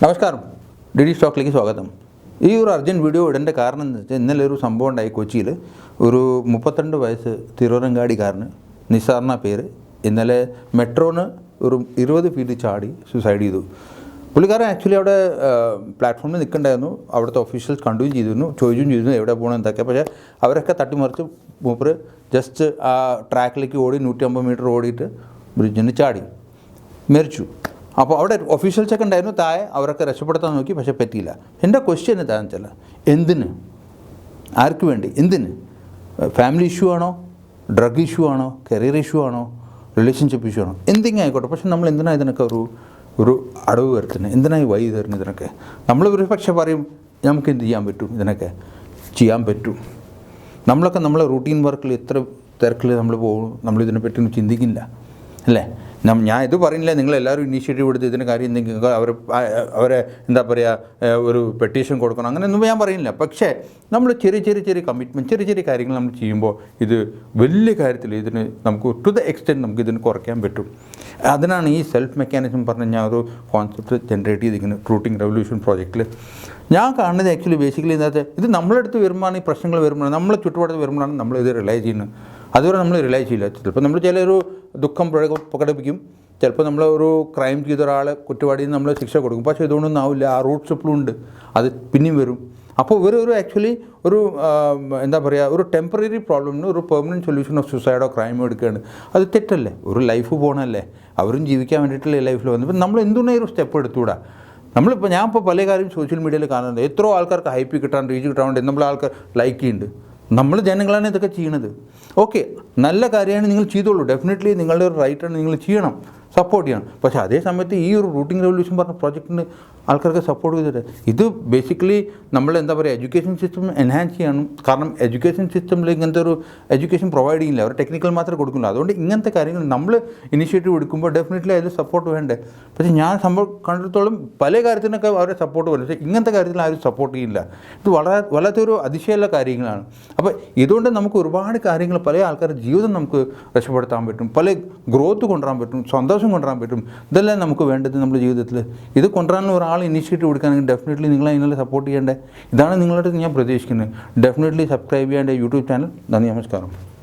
നമസ്കാരം. D D സ്റ്റോക്കിലേക്ക് സ്വാഗതം. ഈ ഒരു അർജന്റ് വീഡിയോ ഇടേണ്ട കാരണം എന്ന് വെച്ചാൽ ഇന്നലെ ഒരു സംഭവം ഉണ്ടായി കൊച്ചിയിൽ ഒരു മുപ്പത്തിരണ്ട് വയസ്സ് തിരുവരങ്കാടിക്കാരന് നിസാറിന പേര്. ഇന്നലെ മെട്രോന് ഒരു ഇരുപത് ഫീറ്റ് ചാടി സൂസൈഡ് ചെയ്തു. പുള്ളിക്കാരൻ ആക്ച്വലി അവിടെ പ്ലാറ്റ്ഫോമിൽ നിൽക്കണ്ടായിരുന്നു. അവിടുത്തെ ഒഫീഷ്യൽസ് കണ്ടുകയും ചെയ്തിരുന്നു ചോദിച്ചും ചെയ്തിരുന്നു എവിടെ പോകണം എന്തൊക്കെ പക്ഷേ അവരൊക്കെ തട്ടിമറിച്ച് മൂപ്പർ ജസ്റ്റ് ആ ട്രാക്കിലേക്ക് ഓടി നൂറ്റി അമ്പത് മീറ്റർ ഓടിയിട്ട് ബ്രിഡ്ജിന് ചാടി. മരിച്ചു. അപ്പോൾ അവിടെ ഒഫീഷ്യൽ ചെക്ക് ഉണ്ടായിരുന്നു താഴെ അവരൊക്കെ രക്ഷപ്പെടുത്താൻ നോക്കി പക്ഷേ പറ്റിയില്ല. എന്റെ ക്വസ്റ്റ്യൻ എന്താണെന്ന് വെച്ചാൽ എന്തിന്? ആർക്ക് വേണ്ടി? എന്തിന്? ഫാമിലി ഇഷ്യൂ ആണോ? ഡ്രഗ് ഇഷ്യൂ ആണോ? കരിയർ ഇഷ്യൂ ആണോ? റിലേഷൻഷിപ്പ് ഇഷ്യൂ ആണോ? എന്തെങ്കിലും ആയിക്കോട്ടെ? പക്ഷേ നമ്മൾ എന്തിനാ ഇതിനൊക്കെ ഒരു ഒരു അടവ് വരുത്തുന്നത്? എന്തിനായി വൈ തരുന്നത് ഇതിനൊക്കെ? നമ്മൾ ഒരു പക്ഷേ പറയും നമുക്ക് എന്ത് ചെയ്യാൻ പറ്റും? ഇതിനൊക്കെ ചെയ്യാൻ പറ്റും. നമ്മളൊക്കെ നമ്മളെ റൂട്ടീൻ വർക്കിൽ എത്ര തിരക്കിൽ നമ്മൾ പോകും ഒന്നും ചിന്തിക്കില്ല. അല്ലേ? ഞാൻ ഇത് പറയുന്നില്ല നിങ്ങൾ എല്ലാവരും ഇനീഷ്യേറ്റീവ് എടുത്ത് ഇതിന്റെ കാര്യം എന്തെങ്കിലും അവർ അവരെ എന്താ പറയുക ഒരു പെറ്റീഷൻ കൊടുക്കണം അങ്ങനെയൊന്നും ഞാൻ പറയുന്നില്ല. പക്ഷേ നമ്മൾ ചെറിയ ചെറിയ ചെറിയ കമ്മിറ്റ്മെന്റ് ചെറിയ ചെറിയ കാര്യങ്ങൾ നമ്മൾ ചെയ്യുമ്പോൾ ഇത് വലിയ കാര്യത്തിൽ ഇതിന് നമുക്ക് ടു ദ എക്സ്റ്റെന്റ് നമുക്ക് ഇതിന് കുറയ്ക്കാൻ പറ്റും. അതിനാണ് ഈ സെൽഫ് മെക്കാനിസം പറഞ്ഞ ഞാൻ ഒരു കോൺസെപ്റ്റ് ജനറേറ്റ് ചെയ്തിരിക്കുന്നത് റൂട്ടിംഗ് റെവല്യൂഷൻ പ്രോജക്റ്റിൽ ഞാൻ കാണുന്നത് ആക്ച്വലി ബേസിക്കലി എന്താ ഇത് നമ്മളെടുത്ത് വരുമ്പോഴാണ് ഈ പ്രശ്നങ്ങൾ വരുമ്പോഴാണ് നമ്മളെ ചുറ്റുപാടത്ത് വരുമ്പോഴാണ് നമ്മൾ ഇത് റിലൈസ് ചെയ്യുന്നത്. അതുവരെ നമ്മൾ റിലൈസ് ചെയ്യില്ല. ചിലപ്പോൾ നമ്മൾ ചില ഒരു ദുഃഖം പ്രക- പ്രകടിപ്പിക്കും ചിലപ്പോൾ നമ്മൾ ഒരു ക്രൈം ചെയ്ത ഒരാളെ കുറ്റവാളിയിൽ നമ്മൾ ശിക്ഷ കൊടുക്കും. പക്ഷേ ഇതുകൊണ്ടൊന്നും ആവില്ല. ആ റൂട്ട്സ് എപ്പോഴും ഉണ്ട്. അത് പിന്നെയും വരും. അപ്പോൾ ഇവർ ഒരു ആക്ച്വലി ഒരു എന്താ പറയുക ഒരു ടെമ്പററി പ്രോബ്ലമിന് ഒരു പെർമനന്റ് സൊല്യൂഷൻ ഓഫ് സുസൈഡോ ക്രൈമോ എടുക്കുകയാണ്. അത് തെറ്റല്ലേ? ഒരു ലൈഫ് പോകണമല്ലേ അവരും ജീവിക്കാൻ വേണ്ടിയിട്ടുള്ള ലൈഫിൽ വന്നു ഇപ്പം നമ്മൾ എന്തുകൊണ്ടാണ് ഒരു സ്റ്റെപ്പ് എടുത്തുകൂടാ? നമ്മളിപ്പോൾ ഞാൻ ഇപ്പോൾ പല കാര്യം സോഷ്യൽ മീഡിയയിൽ കാണുന്നുണ്ട്. എത്രയോ ആൾക്കാർക്ക് ഹൈപ്പ് കിട്ടാണ്ട് റീച്ച് കിട്ടാണ്ട് നമ്മൾ ആൾക്കാർ ലൈക്ക് ചെയ്യുന്നുണ്ട്. നമ്മൾ ജനങ്ങളാണ് ഇതൊക്കെ ചെയ്യണത്. ഓക്കെ നല്ല കാര്യമാണ് നിങ്ങൾ ചെയ്തോളൂ. ഡെഫിനറ്റ്ലി നിങ്ങളുടെ ഒരു റൈറ്റാണ് നിങ്ങൾ ചെയ്യണം. സപ്പോർട്ട് ചെയ്യണം. പക്ഷേ അതേ സമയത്ത് ഈ ഒരു റൂട്ടിംഗ് റെവല്യൂഷൻ പറഞ്ഞ പ്രോജക്റ്റിന് ആൾക്കാർക്ക് സപ്പോർട്ട് ചെയ്തിട്ട് ഇത് ബേസിക്കലി നമ്മൾ എന്താ പറയുക എഡ്യൂക്കേഷൻ സിസ്റ്റം എൻഹാൻസ് ചെയ്യണം. കാരണം എഡ്യൂക്കേഷൻ സിസ്റ്റമിൽ ഇങ്ങനത്തെ ഒരു എഡ്യൂക്കേഷൻ പ്രൊവൈഡ് ചെയ്യില്ല. അവർ ടെക്നിക്കൽ മാത്രമേ കൊടുക്കുള്ളൂ. അതുകൊണ്ട് ഇങ്ങനത്തെ കാര്യങ്ങൾ നമ്മൾ ഇനിഷ്യേറ്റീവ് എടുക്കുമ്പോൾ ഡെഫിനറ്റ്ലി അതിൽ സപ്പോർട്ട് വേണ്ടേ. പക്ഷേ ഞാൻ സംഭവം കണ്ടിടത്തോളം പല കാര്യത്തിനൊക്കെ അവരെ സപ്പോർട്ട് വേണം പക്ഷേ ഇങ്ങനത്തെ കാര്യത്തിൽ ആരും സപ്പോർട്ട് ചെയ്യില്ല. ഇത് വളരെ വല്ലാത്തൊരു അതിശയമുള്ള കാര്യങ്ങളാണ്. അപ്പോൾ ഇതുകൊണ്ട് നമുക്ക് ഒരുപാട് കാര്യങ്ങൾ പല ആൾക്കാരുടെ ജീവിതം നമുക്ക് രക്ഷപ്പെടുത്താൻ പറ്റും. പല ഗ്രോത്ത് കൊണ്ടുവരാൻ പറ്റും. സന്തോഷം കൊണ്ടുവരാൻ പറ്റും. ഇതെല്ലാം നമുക്ക് വേണ്ടത് നമ്മുടെ ജീവിതത്തിൽ ഇത് കൊണ്ടുവരാൻ ഒരാൾ ഇനിഷ്യേറ്റീവ് എടുക്കുകയാണെങ്കിൽ ഡെഫിനറ്റ്ലി നിങ്ങളെ അതിനുള്ള സപ്പോർട്ട് ചെയ്യേണ്ടത് ഇതാണ് നിങ്ങളുടെ ഞാൻ പ്രതീക്ഷിക്കുന്നത്. ഡെഫിനറ്റ്ലി സബ്സ്ക്രൈബ് ചെയ്യേണ്ട യൂട്യൂബ് ചാനൽ നന്ദി നമസ്കാരം.